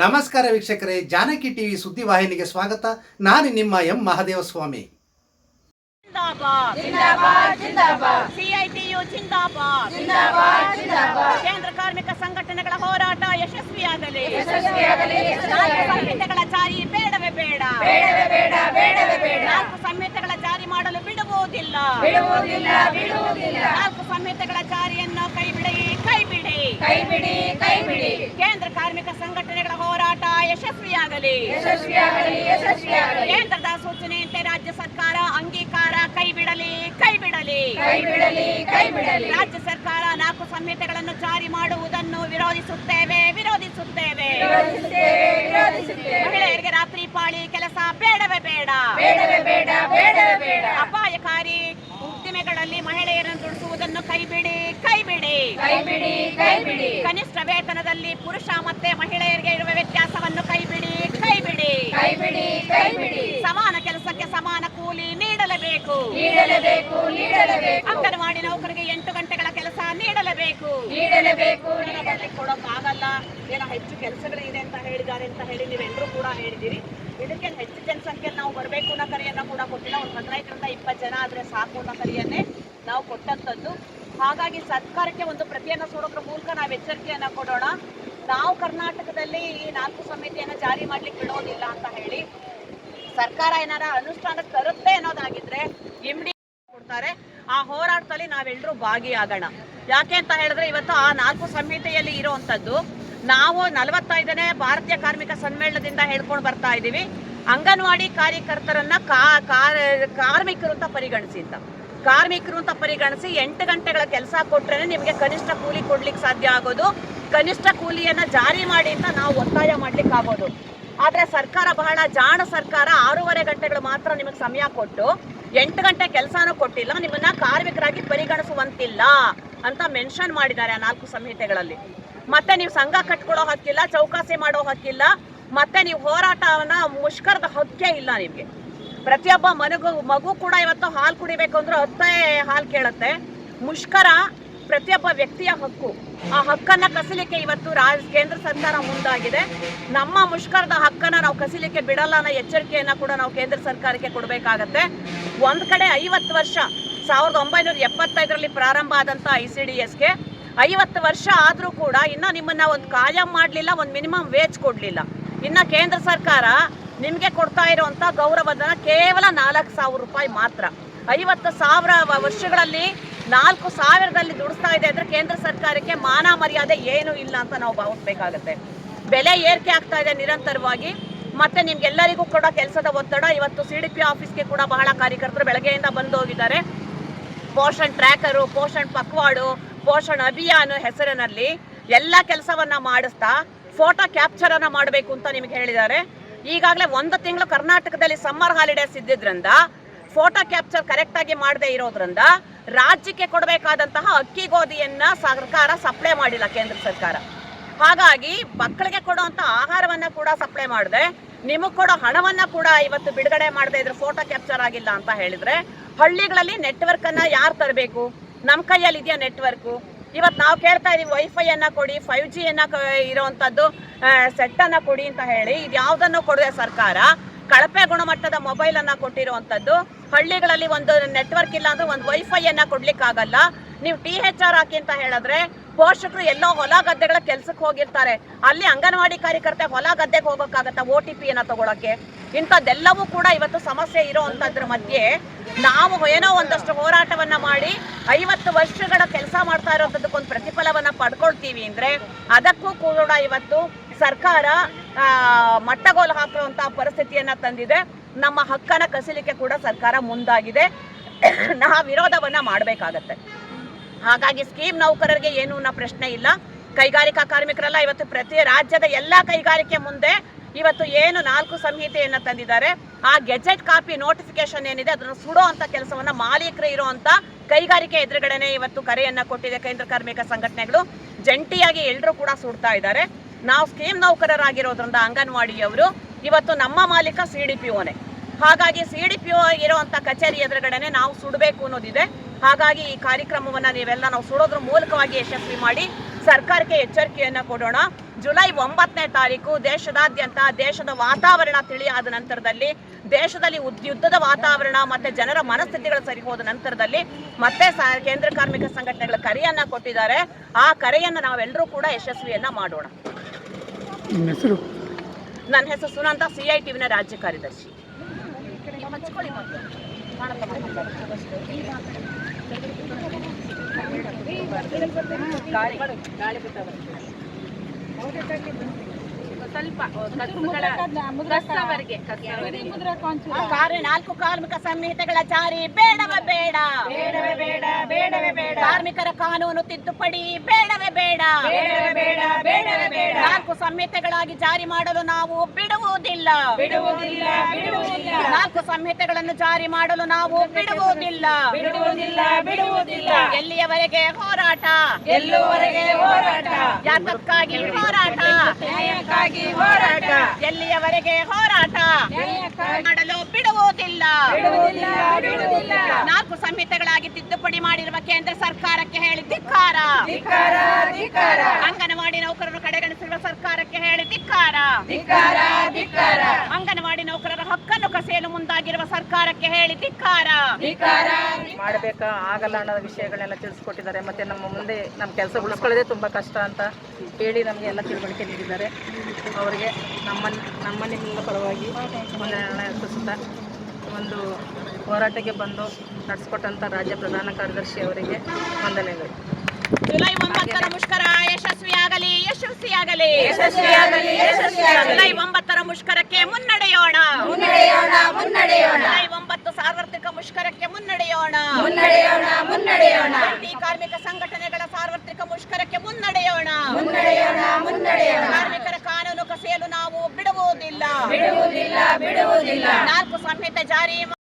ನಮಸ್ಕಾರ ವೀಕ್ಷಕರೇ ಜಾನಕಿ ಟಿವಿ ಸುದ್ದಿವಾಹಿನಿಗೆ ಸ್ವಾಗತ. ನಾನು ನಿಮ್ಮ ಎಂ ಮಹದೇವಸ್ವಾಮಿ. ಜಿಂದಾಬಾದ್. ಜಿಂದಾಬಾದ್ ಜಿಂದಾಬಾದ್. ಸಿಐಟಿಯು ಜಿಂದಾಬಾದ್. ಜಿಂದಾಬಾದ್ ಜಿಂದಾಬಾದ್. ಕೇಂದ್ರ ಕಾರ್ಮಿಕ ಸಂಘಟನೆಗಳ ಹೋರಾಟ ಯಶಸ್ವಿಯಾಗಲಿ. ಸಂಹಿತೆಗಳ ಜಾರಿ ಬೇಡವೇ ಬೇಡ. ಬೇಡವೇ ಬೇಡ ಬೇಡವೇ ಬೇಡ. ನಾಲ್ಕು ಸಂಹಿತೆಗಳ ಜಾರಿ ಮಾಡಲು ಬಿಡುವುದಿಲ್ಲ. ಬಿಡುವುದಿಲ್ಲ ಬಿಡುವುದಿಲ್ಲ. ನಾಲ್ಕು ಸಂಹಿತೆಗಳ ಜಾರಿಯನ್ನು ಕೈಬಿಡಿ ಕೈಬಿಡಿ ಕೈಬಿಡಿ. ಕೈ ಬಿಡಿ ಕೇಂದ್ರ ಕಾರ್ಮಿಕ ಸಂಘಟನೆಗಳ ಹೋರಾಟ ಯಶಸ್ವಿಯಾಗಲಿ. ಯಶಸ್ವಿಯಾಗಲಿ ಯಶಸ್ವಿಯಾಗಲಿ. ಕೇಂದ್ರದ ಸೂಚನೆಯಂತೆ ರಾಜ್ಯ ಸರ್ಕಾರ ಅಂಗೀಕಾರ ಕೈಬಿಡಲಿ ಕೈಬಿಡಲಿ. ಕೈಬಿಡಲಿ ಕೈಬಿಡಲಿ. ಕೈ ಬಿಡಲಿ ರಾಜ್ಯ ಸರ್ಕಾರ ನಾಲ್ಕು ಸಂಹಿತೆಗಳನ್ನು ಜಾರಿ ಮಾಡುವುದನ್ನು ವಿರೋಧಿಸುತ್ತೇವೆ ವಿರೋಧಿಸುತ್ತೇವೆ. ವಿರೋಧಿಸುತ್ತೇವೆ ವಿರೋಧಿಸುತ್ತೇವೆ. ಮಹಿಳೆಯರಿಗೆ ರಾತ್ರಿ ಪಾಳಿ ಕೆಲಸ ಬೇಡವೇ ಬೇಡ. ಬೇಡವೇ ಬೇಡ ಬೇಡವೇ ಬೇಡ. ಅಪಾಯಕಾರಿ ಉದ್ದಿಮೆಗಳಲ್ಲಿ ಮಹಿಳೆಯರನ್ನು ದುಡಿಸುವುದನ್ನು ಕೈಬಿಡಿ ಕೈಬಿಡಿ. ಕೈಬಿಡಿ ಕೈಬಿಡಿ. ಕನಿಷ್ಠ ವೇತನದಲ್ಲಿ ಪುರುಷ ಮತ್ತೆ ಮಹಿಳೆಯರಿಗೆ ಇರುವ ವ್ಯತ್ಯಾಸವನ್ನು ಕೈಬಿಡಿ ಕೈಬಿಡಿ. ಕೈಬಿಡಿ ಕೈಬಿಡಿ. ಸಮಾನ ಕೆಲಸಕ್ಕೆ ಸಮಾನ ಕೂಲಿ ನೀಡಲೇಬೇಕು. ನೀಡಲೇಬೇಕು ನೀಡಲೇಬೇಕು. ಅಂಗನವಾಡಿ ನೌಕರಿಗೆ ಎಂಟು ಕೆಲಸ ನೀಡಲೇಬೇಕು. ನೀಡಲೇಬೇಕು. ಕೊಡೋಕ್ಕಾಗಲ್ಲ ಏನೋ ಹೆಚ್ಚು ಕೆಲಸಗಳು ಇದೆ ಅಂತ ಹೇಳಿದ್ದಾರೆ ಅಂತ ಹೇಳಿ ನೀವೆಲ್ಲರೂ ಕೂಡ ಹೇಳಿದಿರಿ ಇದಕ್ಕೆ ಹೆಚ್ಚು ಜನಸಂಖ್ಯೆ ನಾವು ಬರಬೇಕು ಅನ್ನೋ ಕರೆಯನ್ನ ಕೂಡ ಕೊಟ್ಟಿಲ್ಲ. ಒಂದು ಹದಿನೈದರಿಂದ ಇಪ್ಪತ್ತು ಜನ ಆದ್ರೆ ಸಾಕು ಅನ್ನೋ ಕರೆಯನ್ನೇ ನಾವು ಕೊಟ್ಟಂಥದ್ದು. ಹಾಗಾಗಿ ಸರ್ಕಾರಕ್ಕೆ ಒಂದು ಪ್ರತಿಯನ್ನು ಸೋಡೋದ್ರ ಮೂಲಕ ನಾವು ಎಚ್ಚರಿಕೆಯನ್ನ ಕೊಡೋಣ. ನಾವು ಕರ್ನಾಟಕದಲ್ಲಿ ಈ ನಾಲ್ಕು ಸಮಿತಿಯನ್ನ ಜಾರಿ ಮಾಡ್ಲಿಕ್ಕೆ ಬಿಡೋದಿಲ್ಲ ಅಂತ ಹೇಳಿ ಸರ್ಕಾರ ಏನಾರ ಅನುಷ್ಠಾನಕ್ಕೆ ತರುತ್ತೆ ಅನ್ನೋದಾಗಿದ್ರೆ ಇಮ್ಡಿ ಕೊಡ್ತಾರೆ. ಆ ಹೋರಾಟದಲ್ಲಿ ನಾವೆಲ್ಲರೂ ಭಾಗಿಯಾಗೋಣ. ಯಾಕೆ ಅಂತ ಹೇಳಿದ್ರೆ ಇವತ್ತು ಆ ನಾಲ್ಕು ಸಂಹಿತೆಯಲ್ಲಿ ಇರುವಂತದ್ದು ನಾವು ನಲವತ್ತೈದನೇ ಭಾರತೀಯ ಕಾರ್ಮಿಕ ಸಮ್ಮೇಳನದಿಂದ ಹೇಳ್ಕೊಂಡು ಬರ್ತಾ ಇದ್ದೀವಿ. ಅಂಗನವಾಡಿ ಕಾರ್ಯಕರ್ತರನ್ನ ಕಾರ್ಮಿಕರು ಅಂತ ಪರಿಗಣಿಸಿ ಅಂತ. ಕಾರ್ಮಿಕರು ಅಂತ ಪರಿಗಣಿಸಿ ಎಂಟು ಗಂಟೆಗಳ ಕೆಲಸ ಕೊಟ್ರೇನೆ ನಿಮಗೆ ಕನಿಷ್ಠ ಕೂಲಿ ಕೊಡ್ಲಿಕ್ಕೆ ಸಾಧ್ಯ ಆಗೋದು. ಕನಿಷ್ಠ ಕೂಲಿಯನ್ನ ಜಾರಿ ಮಾಡಿ ಅಂತ ನಾವು ಒತ್ತಾಯ ಮಾಡ್ಲಿಕ್ಕೆ ಆಗೋದು. ಆದ್ರೆ ಸರ್ಕಾರ ಬಹಳ, ಜಾಣ ಸರ್ಕಾರ ಆರೂವರೆ ಗಂಟೆಗಳು ಮಾತ್ರ ನಿಮಗೆ ಸಮಯ ಕೊಟ್ಟು ಎಂಟು ಗಂಟೆ ಕೆಲಸನೂ ಕೊಟ್ಟಿಲ್ಲ, ನಿಮ್ಮನ್ನ ಕಾರ್ಮಿಕರಾಗಿ ಪರಿಗಣಿಸುವಂತಿಲ್ಲ. ಅಂತ ಮೆನ್ಷನ್ ಮಾಡಿದ್ದಾರೆ ಆ ನಾಲ್ಕು ಸಂಹಿತೆಗಳಲ್ಲಿ. ಮತ್ತೆ ನೀವು ಸಂಘ ಕಟ್ಕೊಳ್ಳೋ ಹಕ್ಕಿಲ್ಲ, ಚೌಕಾಸಿ ಮಾಡೋ ಹಕ್ಕಿಲ್ಲ, ಮತ್ತೆ ನೀವು ಹೋರಾಟವನ್ನ ಮುಷ್ಕರದ ಹಕ್ಕೇ ಇಲ್ಲ ನಿಮಗೆ. ಪ್ರತಿಯೊಬ್ಬ ಮನಗು, ಮಗು ಕೂಡ ಇವತ್ತು ಹಾಲು ಕುಡಿಬೇಕು ಅಂದ್ರೆ ಹತ್ತೇ ಹಾಲು ಕೇಳುತ್ತೆ. ಮುಷ್ಕರ ಪ್ರತಿಯೊಬ್ಬ ವ್ಯಕ್ತಿಯ ಹಕ್ಕು. ಆ ಹಕ್ಕನ್ನ ಕಸಿಲಿಕ್ಕೆ ಇವತ್ತು ರಾಜ್ ಕೇಂದ್ರ ಸರ್ಕಾರ ಮುಂದಾಗಿದೆ. ನಮ್ಮ ಮುಷ್ಕರದ ಹಕ್ಕನ್ನ ನಾವು ಕಸಿಲಿಕ್ಕೆ ಬಿಡಲ್ಲ ಅನ್ನೋ ಎಚ್ಚರಿಕೆಯನ್ನ ಕೂಡ ನಾವು ಕೇಂದ್ರ ಸರ್ಕಾರಕ್ಕೆ ಕೊಡಬೇಕಾಗತ್ತೆ. ಒಂದ್ ಕಡೆ ಐವತ್ತು ವರ್ಷ ಸಾವಿರದ ಒಂಬೈನೂರ ಎಪ್ಪತ್ತೈದರಲ್ಲಿ ಪ್ರಾರಂಭ ಆದಂಥ ಐ ಸಿ ಡಿ ಎಸ್ಗೆ ಐವತ್ತು ವರ್ಷ ಆದರೂ ಕೂಡ ಇನ್ನ ನಿಮ್ಮನ್ನ ಒಂದು ಕಾಯಂ ಮಾಡಲಿಲ್ಲ, ಒಂದು ಮಿನಿಮಮ್ ವೇಜ್ ಕೊಡಲಿಲ್ಲ. ಇನ್ನು ಕೇಂದ್ರ ಸರ್ಕಾರ ನಿಮಗೆ ಕೊಡ್ತಾ ಇರುವಂತ ಗೌರವಧನ ಕೇವಲ ನಾಲ್ಕು ಸಾವಿರ ರೂಪಾಯಿ ಮಾತ್ರ. ಐವತ್ತು ಸಾವಿರ ವರ್ಷಗಳಲ್ಲಿ ನಾಲ್ಕು ಸಾವಿರದಲ್ಲಿ ದುಡಿಸ್ತಾ ಇದೆ ಅಂದ್ರೆ ಕೇಂದ್ರ ಸರ್ಕಾರಕ್ಕೆ ಮಾನ ಮರ್ಯಾದೆ ಏನು ಇಲ್ಲ ಅಂತ ನಾವು ಭಾವಿಸ್ಬೇಕಾಗತ್ತೆ. ಬೆಲೆ ಏರಿಕೆ ಆಗ್ತಾ ಇದೆ ನಿರಂತರವಾಗಿ. ಮತ್ತೆ ನಿಮ್ಗೆಲ್ಲರಿಗೂ ಕೂಡ ಕೆಲಸದ ಒತ್ತಡ, ಇವತ್ತು ಸಿ ಡಿ ಪಿ ಆಫೀಸ್ಗೆ ಕೂಡ ಬಹಳ ಕಾರ್ಯಕರ್ತರು ಬೆಳಗ್ಗೆಯಿಂದ ಬಂದು ಹೋಗಿದ್ದಾರೆ. ಪೋಷಣ್ ಟ್ರ್ಯಾಕರು, ಪೋಷಣ್ ಪಕ್ವಾಡು, ಪೋಷಣ್ ಅಭಿಯಾನ ಹೆಸರಿನಲ್ಲಿ ಎಲ್ಲ ಕೆಲಸವನ್ನ ಮಾಡಿಸ್ತಾ ಫೋಟೋ ಕ್ಯಾಪ್ಚರ್ ಅನ್ನ ಮಾಡಬೇಕು ಅಂತ ನಿಮ್ಗೆ ಹೇಳಿದ್ದಾರೆ. ಈಗಾಗಲೇ ಒಂದು ತಿಂಗಳು ಕರ್ನಾಟಕದಲ್ಲಿ ಸಮ್ಮರ್ ಹಾಲಿಡೇಸ್ ಇದ್ದಿದ್ರಿಂದ ಫೋಟೋ ಕ್ಯಾಪ್ಚರ್ ಕರೆಕ್ಟ್ ಆಗಿ ಮಾಡದೇ ಇರೋದ್ರಿಂದ ರಾಜ್ಯಕ್ಕೆ ಕೊಡಬೇಕಾದಂತಹ ಅಕ್ಕಿ ಗೋಧಿಯನ್ನ ಸರ್ಕಾರ ಸಪ್ಲೈ ಮಾಡಿಲ್ಲ ಕೇಂದ್ರ ಸರ್ಕಾರ. ಹಾಗಾಗಿ ಮಕ್ಕಳಿಗೆ ಕೊಡುವಂತ ಆಹಾರವನ್ನ ಕೂಡ ಸಪ್ಲೈ ಮಾಡಿದೆ, ನಿಮಗೆ ಕೊಡೋ ಹಣವನ್ನ ಕೂಡ ಇವತ್ತು ಬಿಡುಗಡೆ ಮಾಡದೆ ಇದ್ರೆ ಫೋಟೋ ಕ್ಯಾಪ್ಚರ್ ಆಗಿಲ್ಲ ಅಂತ ಹೇಳಿದ್ರೆ ಹಳ್ಳಿಗಳಲ್ಲಿ ನೆಟ್ವರ್ಕ್ ಅನ್ನ ಯಾರು ತರಬೇಕು? ನಮ್ಮ ಕೈಯಲ್ಲಿ ಇದೆಯಾ ನೆಟ್ವರ್ಕ್ ಇವತ್ತು ನಾವು ಕೇಳ್ತಾ ಇದೀವಿ ವೈಫೈ ಅನ್ನ ಕೊಡಿ ಫೈವ್ ಜಿ ಅನ್ನ ಇರೋವಂಥದ್ದು ಸೆಟ್ ಅನ್ನ ಕೊಡಿ ಅಂತ ಹೇಳಿ. ಇದು ಯಾವುದನ್ನು ಕೊಡದೆ ಸರ್ಕಾರ? ಕಳಪೆ ಗುಣಮಟ್ಟದ ಮೊಬೈಲ್ ಅನ್ನ ಕೊಟ್ಟಿರುವಂತದ್ದು ಹಳ್ಳಿಗಳಲ್ಲಿ ಒಂದು ನೆಟ್ವರ್ಕ್ ಇಲ್ಲ ಅಂದ್ರೆ ಒಂದು ವೈಫೈ ಅನ್ನ ಕೊಡ್ಲಿಕ್ಕಾಗಲ್ಲ. ನೀವು ಟಿ ಹೆಚ್ ಆರ್ ಹಾಕಿ ಅಂತ ಹೇಳಿದ್ರೆ ಪೋಷಕರು ಎಲ್ಲೋ ಹೊಲ ಗದ್ದೆಗಳ ಕೆಲ್ಸಕ್ಕೆ ಹೋಗಿರ್ತಾರೆ. ಅಲ್ಲಿ ಅಂಗನವಾಡಿ ಕಾರ್ಯಕರ್ತೆ ಹೊಲ ಗದ್ದೆಗೆ ಹೋಗೋಕ್ಕಾಗತ್ತಾ ಓ ಟಿ ಪಿಯನ್ನು ತಗೊಳಕ್ಕೆ? ಇಂಥದ್ದೆಲ್ಲವೂ ಕೂಡ ಇವತ್ತು ಸಮಸ್ಯೆ ಇರೋವಂಥದ್ರ ಮಧ್ಯೆ ನಾವು ಏನೋ ಒಂದಷ್ಟು ಹೋರಾಟವನ್ನ ಮಾಡಿ ಐವತ್ತು ವರ್ಷಗಳ ಕೆಲಸ ಮಾಡ್ತಾ ಇರೋಂಥದ್ದಕ್ಕೊಂದು ಪ್ರತಿಫಲವನ್ನ ಪಡ್ಕೊಳ್ತೀವಿ ಅಂದ್ರೆ ಅದಕ್ಕೂ ಕೂಡ ಇವತ್ತು ಸರ್ಕಾರ ಮಟ್ಟಗೋಲು ಹಾಕುವಂತಹ ಪರಿಸ್ಥಿತಿಯನ್ನ ತಂದಿದೆ. ನಮ್ಮ ಹಕ್ಕನ್ನ ಕಸಿಲಿಕ್ಕೆ ಕೂಡ ಸರ್ಕಾರ ಮುಂದಾಗಿದೆ. ನಾವು ವಿರೋಧವನ್ನ ಮಾಡಬೇಕಾಗತ್ತೆ. ಹಾಗಾಗಿ ಸ್ಕೀಮ್ ನೌಕರರಿಗೆ ಏನು ಅನ್ನೋ ಪ್ರಶ್ನೆ ಇಲ್ಲ. ಕೈಗಾರಿಕಾ ಕಾರ್ಮಿಕರೆಲ್ಲ ಇವತ್ತು ಪ್ರತಿ ರಾಜ್ಯದ ಎಲ್ಲ ಕೈಗಾರಿಕೆ ಮುಂದೆ ಇವತ್ತು ಏನು ನಾಲ್ಕು ಸಂಹಿತೆಯನ್ನ ತಂದಿದ್ದಾರೆ. ಆ ಗೆಜೆಟ್ ಕಾಪಿ ನೋಟಿಫಿಕೇಶನ್ ಏನಿದೆ ಅದನ್ನು ಸುಡೋ ಅಂತ ಕೆಲಸವನ್ನ ಮಾಲೀಕರು ಇರುವಂತ ಕೈಗಾರಿಕೆ ಎದುರುಗಡೆನೆ ಇವತ್ತು ಕರೆಯನ್ನ ಕೊಟ್ಟಿದೆ ಕೇಂದ್ರ ಕಾರ್ಮಿಕ ಸಂಘಟನೆಗಳು. ಜಂಟಿಯಾಗಿ ಎಲ್ಲರೂ ಕೂಡ ಸುಡ್ತಾ ಇದ್ದಾರೆ. ನಾವು ಸ್ಕೀಮ್ ನೌಕರರಾಗಿರೋದ್ರಿಂದ ಅಂಗನವಾಡಿಯವರು, ಇವತ್ತು ನಮ್ಮ ಮಾಲೀಕ ಸಿ ಡಿ ಪಿ ಓನೆ. ಹಾಗಾಗಿ ಸಿ ಡಿ ಪಿ ಒ ಕಚೇರಿ ಎದುರುಗಡೆನೆ ನಾವು ಸುಡಬೇಕು ಅನ್ನೋದಿದೆ. ಹಾಗಾಗಿ ಈ ಕಾರ್ಯಕ್ರಮವನ್ನ ನೀವೆಲ್ಲ ನಾವು ಸುಡೋದ್ರ ಮೂಲಕವಾಗಿ ಯಶಸ್ವಿ ಮಾಡಿ ಸರ್ಕಾರಕ್ಕೆ ಎಚ್ಚರಿಕೆಯನ್ನು ಕೊಡೋಣ. ಜುಲೈ ಒಂಬತ್ತನೇ ತಾರೀಕು ದೇಶದಾದ್ಯಂತ ದೇಶದ ವಾತಾವರಣ ತಿಳಿಯಾದ ನಂತರದಲ್ಲಿ ದೇಶದಲ್ಲಿ ಯುದ್ಧದ ವಾತಾವರಣ ಮತ್ತೆ ಜನರ ಮನಸ್ಥಿತಿಗಳು ಸರಿ ಹೋದ ನಂತರದಲ್ಲಿ ಮತ್ತೆ ಕೇಂದ್ರ ಕಾರ್ಮಿಕ ಸಂಘಟನೆಗಳ ಕರೆಯನ್ನ ಕೊಟ್ಟಿದ್ದಾರೆ. ಆ ಕರೆಯನ್ನ ನಾವೆಲ್ಲರೂ ಕೂಡ ಯಶಸ್ವಿಯನ್ನ ಮಾಡೋಣ. ನನ್ನ ಹೆಸರು ಸುನಂತ ಸಿ ಐ ಟಿವಿನ ರಾಜ್ಯ ಕಾರ್ಯದರ್ಶಿ. ಹಚ್ಕೊಳ್ಳಿ ಮೊದ್ಲು. ಕಾಣತ್ತಮ್ಮ ಗಾಳಿ ಗಾಳಿ ಬಿಟ್ಟವ. ಸ್ವಲ್ಪ ಕಸವರೆಗೆ ನಾಲ್ಕು ಕಾರ್ಮಿಕ ಸಂಹಿತೆಗಳ ಜಾರಿ ಬೇಡವೇ ಬೇಡ. ಬೇಡವೇ ಬೇಡ ಬೇಡವೇ ಬೇಡ. ಕಾರ್ಮಿಕರ ಕಾನೂನು ತಿದ್ದುಪಡಿ ಬೇಡವೇ ಬೇಡ. ಬೇಡವೇ ಬೇಡ ಬೇಡವೇ ಬೇಡ. ನಾಲ್ಕು ಸಂಹಿತೆಗಳಾಗಿ ಜಾರಿ ಮಾಡಲು ನಾವು ಬಿಡುವುದಿಲ್ಲ. ಬಿಡುವುದಿಲ್ಲ ಬಿಡುವುದಿಲ್ಲ. ನಾಲ್ಕು ಸಂಹಿತೆಗಳನ್ನು ಜಾರಿ ಮಾಡಲು ನಾವು ಬಿಡುವುದಿಲ್ಲ. ಬಿಡುವುದಿಲ್ಲ ಬಿಡುವುದಿಲ್ಲ. ಎಲ್ಲಿಯವರೆಗೆ ಹೋರಾಟ? ಎಲ್ಲುವರೆಗೆ ಹೋರಾಟ? ಯಾತಕ್ಕಾಗಿ ಹೋರಾಟ? ನ್ಯಾಯಕ್ಕಾಗಿ ಹೋರಾಟ. ಎಲ್ಲಿಯವರೆಗೆ ಹೋರಾಟ? ಮಾಡಲು ಬಿಡುವುದಿಲ್ಲ. ನಾಲ್ಕು ಸಂಹಿತೆಗಳಾಗಿ ತಿದ್ದುಪಡಿ ಮಾಡಿರುವ ಕೇಂದ್ರ ಸರ್ಕಾರಕ್ಕೆ ಹೇಳಿ ಧಿಕ್ಕಾರ. ಅಂಗನವಾಡಿ ನೌಕರರು ಕಡೆಗಣಿಸಿರುವ ಸರ್ಕಾರಕ್ಕೆ ಹೇಳಿ ಧಿಕ್ಕಾರ. ಅಂಗನವಾಡಿ ನೌಕರರ ಹಕ್ಕನ್ನು ಕಸೆಯಲು ಮುಂದಾಗಿರುವ ಸರ್ಕಾರಕ್ಕೆ ಹೇಳಿ ಧಿಕ್ಕಾರ. ಮಾಡಬೇಕಾ? ಆಗಲ್ಲ ಅನ್ನೋ ವಿಷಯಗಳನ್ನೆಲ್ಲ ತಿಳಿಸ್ಕೊಟ್ಟಿದ್ದಾರೆ. ಮತ್ತೆ ನಮ್ಮ ಮುಂದೆ ನಮ್ಮ ಕೆಲಸ ಉಳಿಸ್ಕೊಳ್ಳೋದೇ ತುಂಬ ಕಷ್ಟ ಅಂತ ಹೇಳಿ ನಮಗೆ ಎಲ್ಲ ತಿಳುವಳಿಕೆ ನೀಡಿದ್ದಾರೆ. ಅವರಿಗೆ ನಮ್ಮ ನಮ್ಮ ನಿಮ್ಮೆಲ್ಲ ಪರವಾಗಿ ಸುತ್ತ ಒಂದು ಹೋರಾಟಕ್ಕೆ ಬಂದು ನಡೆಸ್ಕೊಟ್ಟಂಥ ರಾಜ್ಯ ಪ್ರಧಾನ ಕಾರ್ಯದರ್ಶಿ ಅವರಿಗೆ ವಂದನೆಗಳು. ಜುಲೈ ಒಂಬತ್ತರ ಮುಷ್ಕರ ಯಶಸ್ವಿಯಾಗಲಿ ಯಶಸ್ವಿಯಾಗಲಿ. ಯಶಸ್ವಿಯಾಗಲಿ, ಯಶಸ್ವಿಯಾಗಲಿ. ಜುಲೈ ಒಂಬತ್ತರ ಮುಷ್ಕರಕ್ಕೆ ಮುನ್ನಡೆಯೋಣ. ಮುನ್ನಡೆಯೋಣ ಮುನ್ನಡೆಯೋಣ. ಜುಲೈ ಒಂಬತ್ತು ಸಾರ್ವತ್ರಿಕ ಮುಷ್ಕರಕ್ಕೆ ಮುನ್ನಡೆಯೋಣ. ಮುನ್ನಡೆಯೋಣ ಮುನ್ನಡೆಯೋಣ. ಈ ಕಾರ್ಮಿಕ ಸಂಘಟನೆಗಳ ಸಾರ್ವತ್ರಿಕ ಮುಷ್ಕರಕ್ಕೆ ಮುನ್ನಡೆಯೋಣ. ಮುನ್ನಡೆಯೋಣ ಮುನ್ನಡೆಯೋಣ. ಕಾರ್ಮಿಕರ ಕಾನೂನು ಕಸೆಯಲು ನಾವು ಬಿಡುವುದಿಲ್ಲ. ಬಿಡುವುದಿಲ್ಲ ಬಿಡುವುದಿಲ್ಲ. ನಾಲ್ಕು ಸಂಹಿತೆ ಜಾರಿ